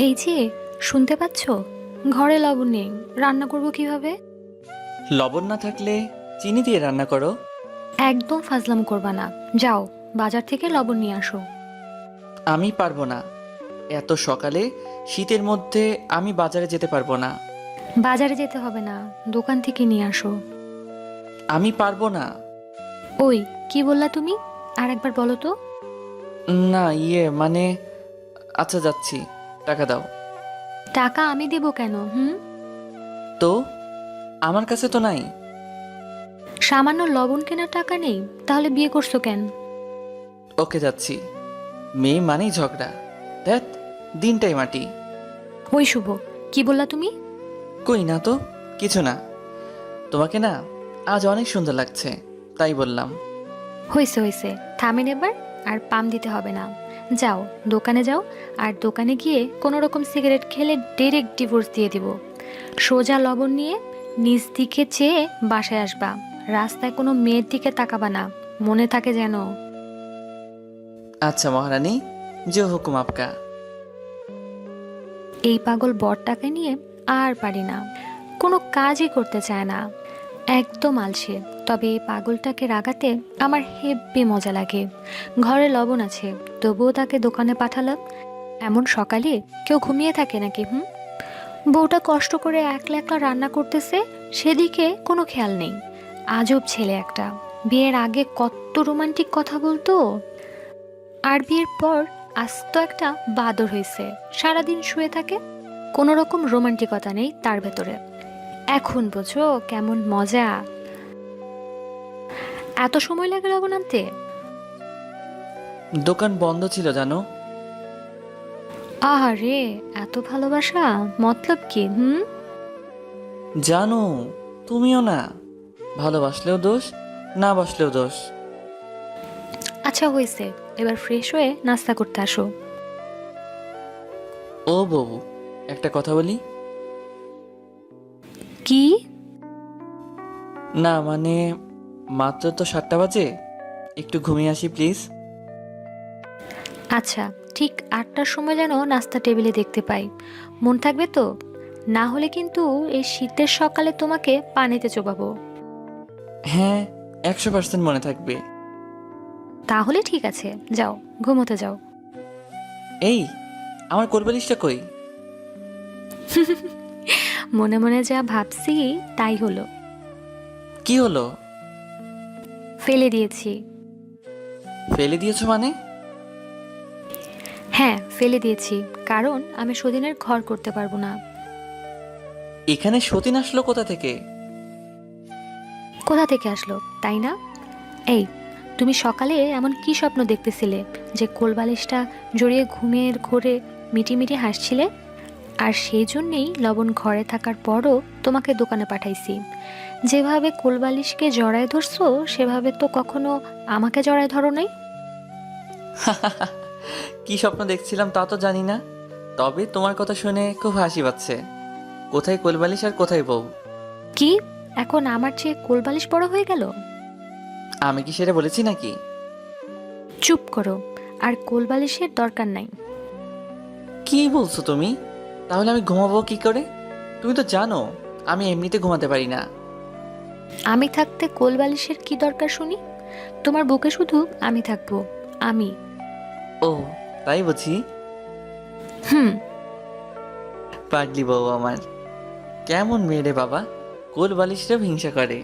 এই যে শুনতে পাচ্ছ? ঘরে লবণ নেই। রান্না করব কীভাবে? লবণ না থাকলে চিনি দিয়ে রান্না করো। একদম ফাজলাম করবা না। যাও বাজার থেকে লবণ নিয়ে আসো। আমি পারব না। এত সকালে শীতের মধ্যে আমি বাজারে যেতে পারব না। বাজারে যেতে হবে না। দোকান থেকে নিয়ে আসো। আমি পারব না। ওই কি বললা তুমি? আর একবার বলো তো। না ইয়ে মানে আচ্ছা যাচ্ছি। টাকা দাও। টাকা আমি দেব কেন হুম? তো? আমার কাছে তো নাই। সামান্য লবণ কেনার টাকা নেই তাহলে বিয়ে করছ কেন? ওকে যাচ্ছি। মেয়ে মানেই ঝগড়া। দেখ দিনটাই মাটি। ওই শুভ কি বললা তুমি? কই না তো কিছু না। তোমাকে না আজ অনেক সুন্দর লাগছে তাই বললাম। হয়েছে হয়েছে। থামেন এবার আর পাম দিতে হবে না। যাও দোকানে যাও আর দোকানে গিয়ে কোনো রকম সিগারেট খেলে ডিরেক্ট ডিভোর্স দিয়ে দিব। সোজা লবণ নিয়ে নিজ দিকে চেয়ে বাসায় আসবা। রাস্তায় কোনো মেয়ের দিকে তাকাবা না মনে থাকে যেন। আচ্ছা মহারানী যে হুকুম আপকা। এই পাগল বরটাকে নিয়ে আর পারি না। কোনো কাজই করতে চায় না। একদম আলসে। তবে এই পাগলটাকে রাগাতে আমার হেব্বি মজা লাগে। ঘরে লবণ আছে, তবুও তাকে দোকানে পাঠালাম। এমন সকালে কেউ ঘুমিয়ে থাকে নাকি, হুম? বউটা কষ্ট করে একলা একলা রান্না করতেছে, সেদিকে কোনো খেয়াল নেই। আজব ছেলে একটা। বিয়ের আগে কত রোমান্টিক কথা বলতো? আর বিয়ের পর আস্ত একটা বাদর হয়েছে। সারাদিন শুয়ে থাকে, কোনো রকম রোমান্টিকতা নেই তার ভেতরে। এখন বোঝো কেমন মজা। এত সময় লাগে লবণ আনতে? দোকান বন্ধ ছিল জানো? আহারে এত ভালোবাসা মতলব কি হুম? জানো তুমিও না। ভালোবাসলেও দোষ না বাসলেও দোষ। আচ্ছা হয়েছে। এবার ফ্রেশ হয়ে নাস্তা করতে আসো। ও বউ একটা কথা বলি? কি? না মানে মাত্র তো সাতটা বাজে। একটু ঘুমিয়ে আসি প্লিজ। আচ্ছা ঠিক আটটার সময় যেন নাস্তা টেবিলে দেখতে পাই। মন থাকবে তো? না হলে কিন্তু এই শীতের সকালে তোমাকে পানিতে চোবাবো। হ্যাঁ একশো পার্সেন্ট মনে থাকবে। তাহলে ঠিক আছে যাও ঘুমোতে যাও। এই আমার কোরবালিশটা কই? মনে মনে যা ভাবছি তাই হলো। কি হলো? ফেলে দিয়েছি। ফেলে দিয়েছ মানে? হ্যাঁ ফেলে দিয়েছি। কারণ আমি সদিনের ঘর করতে পারব না। এখানে সতীন আসলো কোথা থেকে? কোথা থেকে আসলো তাই না? এই তুমি সকালে এমন কি স্বপ্ন দেখতেছিলে যে কোলবালিশটা জড়িয়ে ঘুমের ঘোরে মিটিমিটি হাসছিলে? আর সেই জন্যেই লবণ ঘরে থাকার পরও তোমাকে দোকানে পাঠাইছি। যেভাবে কোলবালিশকে জড়ায় ধরছো সেভাবে তো কখনো আমাকে জড়ায় ধরো নাই। কি স্বপ্ন দেখছিলাম তা তো জানি না। তবে তোমার কথা শুনে খুব হাসি পাচ্ছে। কোথায় কোলবালিশ আর কোথায় বউ? কি? এখন আমার চেয়ে কোলবালিশ বড় হয়ে গেল? আমি কি সেটা বলেছি নাকি? চুপ করো আর কোলবালিশের দরকার নাই। কি বলছো তুমি? তাহলে আমি ঘুমাবো কি করে? তুমি তো জানো আমি এমনিতে ঘুমাতে পারি না। আমি থাকতে কোলবালিশের কি দরকার শুনি? তোমার বুকে শুধু আমি থাকব আমি। ও তাই বুঝি? হুম। পাগলি বউ আমার। কেমন মেয়ে রে বাবা কোল বালিশটা হিংসা করে।